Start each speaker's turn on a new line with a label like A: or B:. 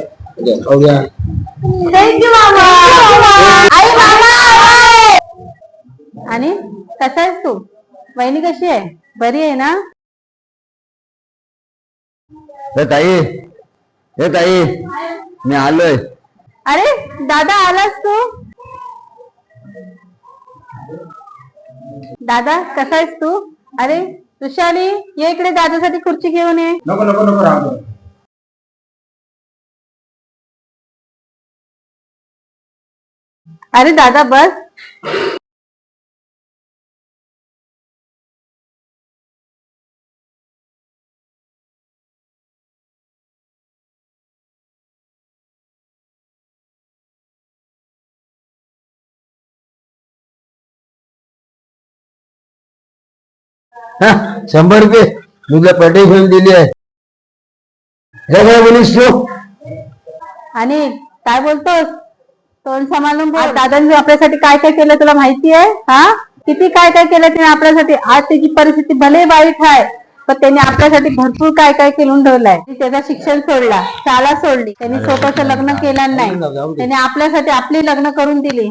A: खाऊया
B: थँक्यू मामा. आई मामा आणि कसा आहेस तू? वहिनी कशी आहे? बरी आहे ना?
A: हे ताई. हे ताई. मी आलोय.
B: अरे दादा आलास तू? दादा कसा आहेस तू? अरे तुषाली ये इकडे दादासाठी खुर्ची घेऊन ये.
A: नको नको नको राहतो
B: अरे दादा बस.
A: शंभर रुपये. मी तुला पटे घेऊन दिली आहे. काय बोलीस तू.
B: आणि काय बोलतोस? तोंड सांभाळून बोल. दादांनी आपल्यासाठी काय काय केलं तुला माहिती आहे? हा? किती काय काय केलं त्याने आपल्यासाठी? आज त्याची परिस्थिती भले वाईट आहे पण त्यांनी आपल्यासाठी भरपूर काय काय केलून ठेवलंय त्याचं शिक्षण सोडला शाळा सोडली. त्यांनी स्वतःच लग्न केलं नाही. त्याने आपल्यासाठी आपली लग्न करून दिली.